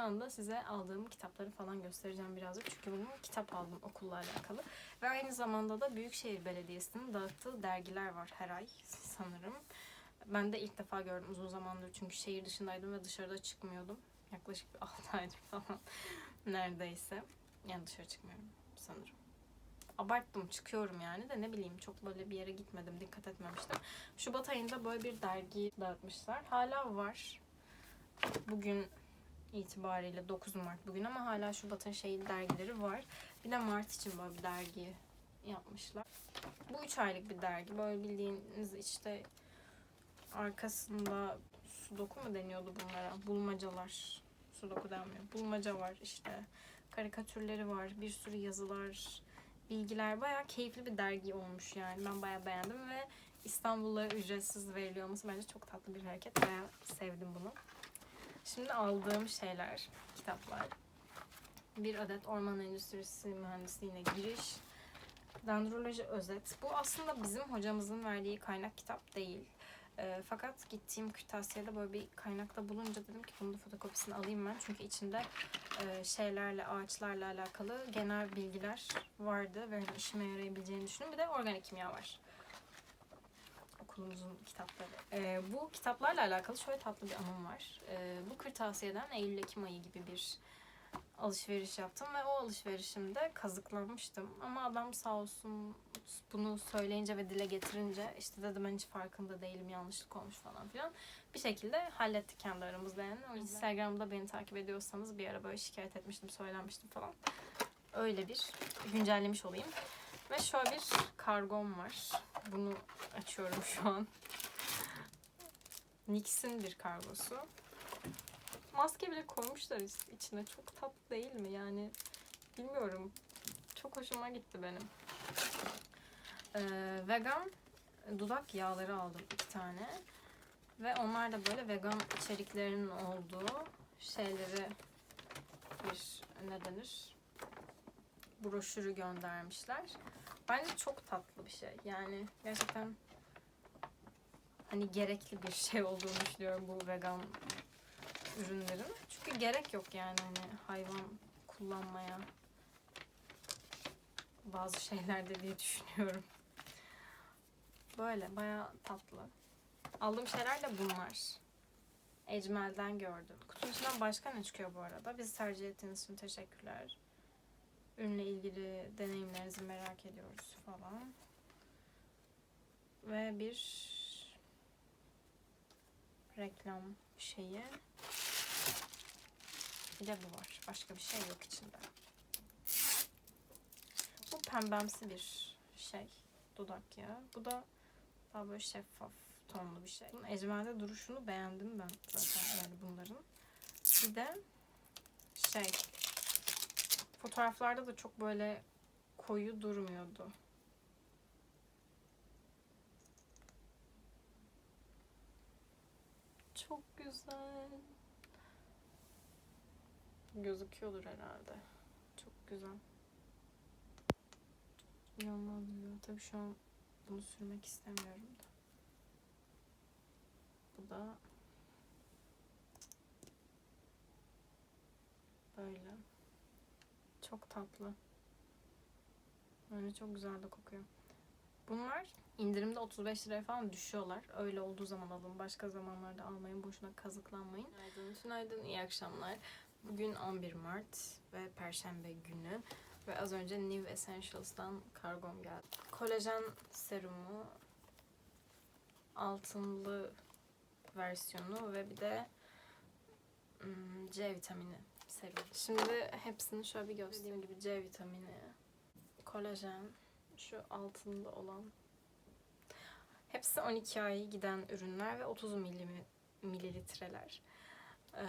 anda size aldığım kitapları falan göstereceğim birazcık. Çünkü bugün kitap aldım okulla alakalı. Ve aynı zamanda da Büyükşehir Belediyesi'nin dağıttığı dergiler var her ay sanırım. Ben de ilk defa gördüm uzun zamandır çünkü şehir dışındaydım ve dışarıda çıkmıyordum. Yaklaşık bir 6 aydır falan neredeyse. Yani dışarı çıkmıyorum sanırım. Abarttım çıkıyorum yani de ne bileyim çok böyle bir yere gitmedim dikkat etmemiştim. Şubat ayında böyle bir dergi dağıtmışlar. Hala var. Bugün itibariyle 9 Mart bugün ama hala Şubat'ın şey dergileri var. Bir de Mart için böyle bir dergi yapmışlar. Bu 3 aylık bir dergi. Böyle bildiğiniz işte arkasında sudoku mu deniyordu bunlara? Bulmacalar. Sudoku denmiyor. Bulmaca var işte. Karikatürleri var. Bir sürü yazılar, bilgiler. Bayağı keyifli bir dergi olmuş yani. Ben bayağı beğendim ve İstanbul'a ücretsiz veriliyor olması bence çok tatlı bir hareket. Bayağı sevdim bunu. Şimdi aldığım şeyler, kitaplar. Bir adet orman endüstrisi mühendisliğine giriş. Dendroloji özet. Bu aslında bizim hocamızın verdiği kaynak kitap değil. Ee, fakat gittiğim kırtasiyede böyle bir kaynakta bulunca dedim ki bunun da fotokopisini alayım ben. Çünkü içinde e, şeylerle, ağaçlarla alakalı genel bilgiler vardı ve hani işime yarayabileceğini düşündüm. Bir de organik kimya var. Okulumuzun kitapları. Ee, bu kitaplarla alakalı şöyle tatlı bir anım var. Ee, bu kırtasiyeden Eylül-Ekim ayı gibi bir alışveriş yaptım ve o alışverişimde kazıklanmıştım. Ama adam sağ olsun bunu söyleyince ve dile getirince işte dedim ben hiç farkında değilim yanlışlık olmuş falan filan. Bir şekilde hallettik kendi aramızda yani. O yüzden Instagram'da beni takip ediyorsanız bir ara böyle şikayet etmiştim, söylenmiştim falan. Öyle bir güncellemiş olayım. Ve şöyle bir kargom var. Bunu açıyorum şu an. NYX'in bir kargosu. Maske bile koymuşlar iç- içine. Çok tatlı değil mi? Yani bilmiyorum. Çok hoşuma gitti benim. Ee, vegan dudak yağları aldım iki tane. Ve onlar da böyle vegan içeriklerinin olduğu şeyleri bir ne denir? Broşürü göndermişler. Bence çok tatlı bir şey. Yani gerçekten hani gerekli bir şey olduğunu düşünüyorum bu vegan ürünlerin. Çünkü gerek yok yani hani hayvan kullanmaya bazı şeylerde diye düşünüyorum. Böyle bayağı tatlı. Aldığım şeyler de bunlar. Ecmel'den gördüm. Kutunun içinden başka ne çıkıyor bu arada? Bizi tercih ettiğiniz için teşekkürler. Ürünle ilgili deneyimlerinizi merak ediyoruz falan. Ve bir reklam şeyi. Bir de bu var. Başka bir şey yok içinde. Bu pembemsi bir şey. Dudak yağı. Bu da daha böyle şeffaf tonlu bir şey. Bunun ecmelde duruşunu beğendim ben zaten yani bunların. Bir de şey fotoğraflarda da çok böyle koyu durmuyordu. Çok güzel. Gözüküyordur herhalde. Çok güzel. İnanılmaz güzel. Tabii şu an bunu sürmek istemiyorum da. Bu da böyle. Çok tatlı. Böyle çok güzel de kokuyor. Bunlar indirimde 35 liraya falan düşüyorlar. Öyle olduğu zaman alın. Başka zamanlarda almayın. Boşuna kazıklanmayın. Günaydın, günaydın. iyi akşamlar. Bugün 11 Mart ve Perşembe günü. Ve az önce New Essentials'tan kargom geldi. Kolajen serumu altınlı versiyonu ve bir de hmm, C vitamini serum. Şimdi hepsini şöyle bir göstereyim gibi C vitamini, kolajen, şu altında olan hepsi 12 ay giden ürünler ve 30 milimi, mililitreler. Ee,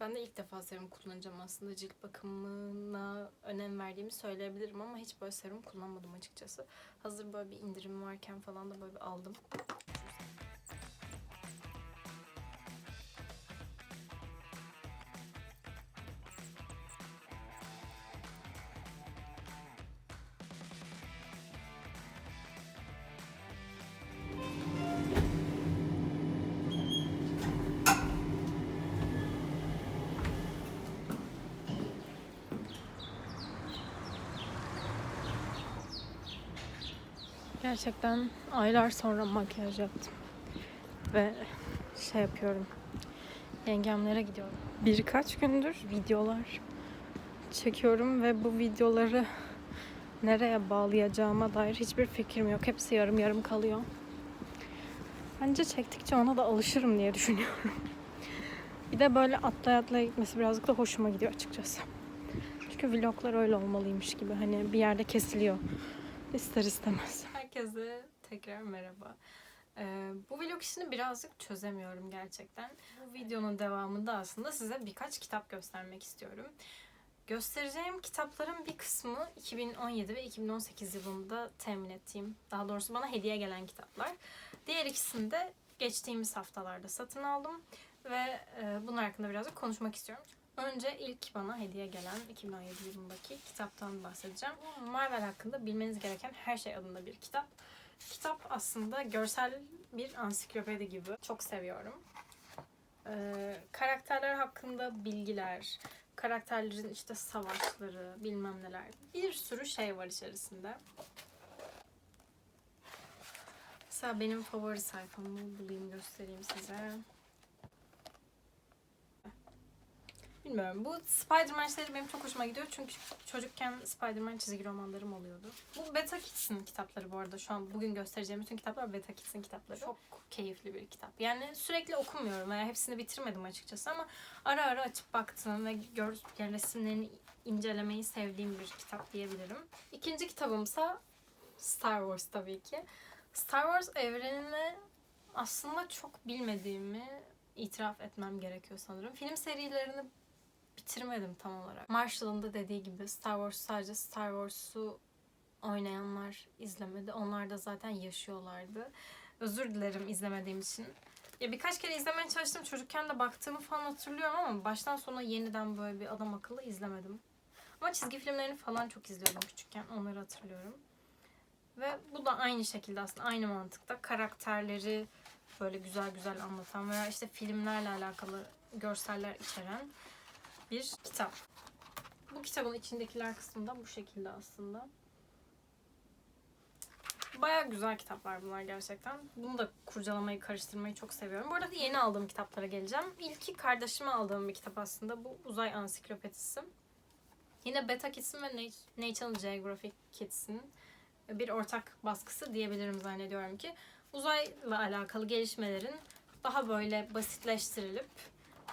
ben de ilk defa serum kullanacağım aslında. Cilt bakımına önem verdiğimi söyleyebilirim ama hiç böyle serum kullanmadım açıkçası. Hazır böyle bir indirim varken falan da böyle bir aldım. Gerçekten aylar sonra makyaj yaptım. Ve şey yapıyorum. Yengemlere gidiyorum. Birkaç gündür videolar çekiyorum ve bu videoları nereye bağlayacağıma dair hiçbir fikrim yok. Hepsi yarım yarım kalıyor. Bence çektikçe ona da alışırım diye düşünüyorum. Bir de böyle atlaya atlaya gitmesi birazcık da hoşuma gidiyor açıkçası. Çünkü vloglar öyle olmalıymış gibi. Hani bir yerde kesiliyor. İster istemez. Herkese tekrar merhaba. Ee, bu vlog işini birazcık çözemiyorum gerçekten. Bu videonun devamında aslında size birkaç kitap göstermek istiyorum. Göstereceğim kitapların bir kısmı 2017 ve 2018 yılında temin ettiğim, daha doğrusu bana hediye gelen kitaplar. Diğer ikisini de geçtiğimiz haftalarda satın aldım ve e, bunun hakkında birazcık konuşmak istiyorum. Önce ilk bana hediye gelen 2017 yılındaki kitaptan bahsedeceğim. Marvel hakkında bilmeniz gereken her şey adında bir kitap. Kitap aslında görsel bir ansiklopedi gibi. Çok seviyorum. Ee, karakterler hakkında bilgiler, karakterlerin işte savaşları, bilmem neler. Bir sürü şey var içerisinde. Mesela benim favori sayfamı bulayım göstereyim size. Bilmiyorum. Bu Spider-Man şeyleri benim çok hoşuma gidiyor. Çünkü çocukken Spider-Man çizgi romanlarım oluyordu. Bu Beta Kids'in kitapları bu arada. Şu an bugün göstereceğim bütün kitaplar Beta Kids'in kitapları. Çok keyifli bir kitap. Yani sürekli okumuyorum veya hepsini bitirmedim açıkçası ama ara ara açıp baktığım ve gör, yani resimlerini incelemeyi sevdiğim bir kitap diyebilirim. İkinci kitabımsa Star Wars tabii ki. Star Wars evrenini aslında çok bilmediğimi itiraf etmem gerekiyor sanırım. Film serilerini bitirmedim tam olarak. Marshall'ın da dediği gibi Star Wars sadece Star Wars'u oynayanlar izlemedi. Onlar da zaten yaşıyorlardı. Özür dilerim izlemediğim için. Ya birkaç kere izlemeye çalıştım. Çocukken de baktığımı falan hatırlıyorum ama baştan sona yeniden böyle bir adam akıllı izlemedim. Ama çizgi filmlerini falan çok izliyordum küçükken. Onları hatırlıyorum. Ve bu da aynı şekilde aslında aynı mantıkta karakterleri böyle güzel güzel anlatan veya işte filmlerle alakalı görseller içeren bir kitap. Bu kitabın içindekiler kısmında bu şekilde aslında. Baya güzel kitaplar bunlar gerçekten. Bunu da kurcalamayı, karıştırmayı çok seviyorum. Bu arada yeni aldığım kitaplara geleceğim. İlki kardeşime aldığım bir kitap aslında. Bu Uzay Ansiklopedisi. Yine Beta Kids'in ve National Geographic Kids'in bir ortak baskısı diyebilirim zannediyorum ki. Uzayla alakalı gelişmelerin daha böyle basitleştirilip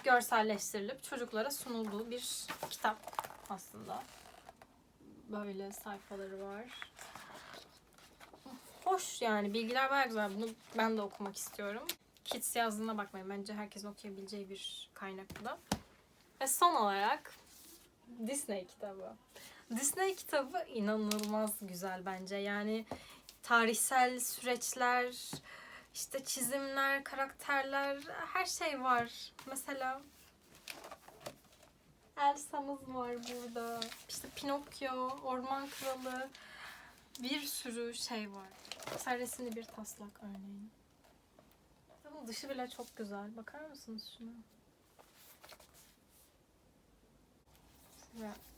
görselleştirilip çocuklara sunulduğu bir kitap aslında. Böyle sayfaları var. Hoş yani bilgiler bayağı güzel. Bunu ben de okumak istiyorum. Kids yazdığına bakmayın. Bence herkesin okuyabileceği bir kaynak bu da. Ve son olarak Disney kitabı. Disney kitabı inanılmaz güzel bence. Yani tarihsel süreçler, işte çizimler, karakterler, her şey var. Mesela Elsa'mız var burada. İşte Pinokyo, Orman Kralı. Bir sürü şey var. Mesela resimli bir taslak örneğin. Kitabın dışı bile çok güzel. Bakar mısınız şuna?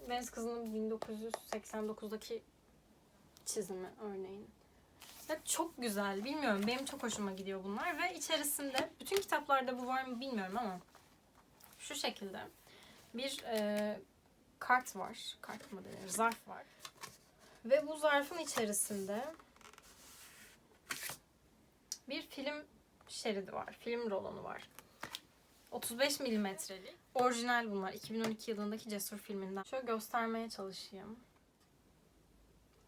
Deniz Kızı'nın 1989'daki çizimi örneğin. Ya çok güzel. Bilmiyorum. Benim çok hoşuma gidiyor bunlar. Ve içerisinde bütün kitaplarda bu var mı bilmiyorum ama şu şekilde bir e, kart var. Kart mı denir? Zarf var. Ve bu zarfın içerisinde bir film şeridi var. Film rolonu var. 35 milimetrelik. Orijinal bunlar. 2012 yılındaki Cesur filminden. Şöyle göstermeye çalışayım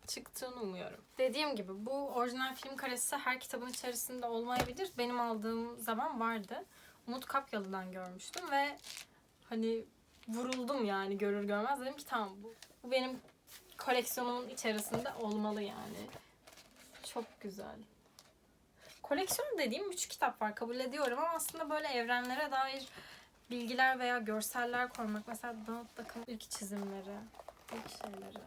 çıktığını umuyorum. Dediğim gibi bu orijinal film karesi her kitabın içerisinde olmayabilir. Benim aldığım zaman vardı. Umut Kapyalı'dan görmüştüm ve hani vuruldum yani görür görmez. Dedim ki tamam bu, bu benim koleksiyonumun içerisinde olmalı yani. Çok güzel. Koleksiyon dediğim 3 kitap var kabul ediyorum ama aslında böyle evrenlere dair bilgiler veya görseller koymak. Mesela Donald Duck'ın ilk çizimleri, ilk şeyleri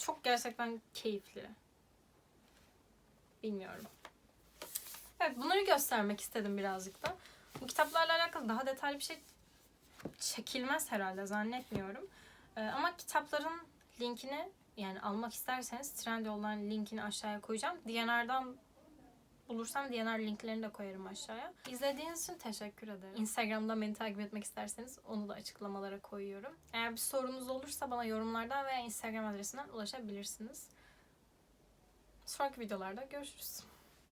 çok gerçekten keyifli. Bilmiyorum. Evet bunları göstermek istedim birazcık da. Bu kitaplarla alakalı daha detaylı bir şey çekilmez herhalde zannetmiyorum. Ee, ama kitapların linkini yani almak isterseniz Trendyol'dan linkini aşağıya koyacağım. DNR'dan bulursam DNR linklerini de koyarım aşağıya. İzlediğiniz için teşekkür ederim. Instagram'dan beni takip etmek isterseniz onu da açıklamalara koyuyorum. Eğer bir sorunuz olursa bana yorumlardan veya Instagram adresinden ulaşabilirsiniz. Sonraki videolarda görüşürüz.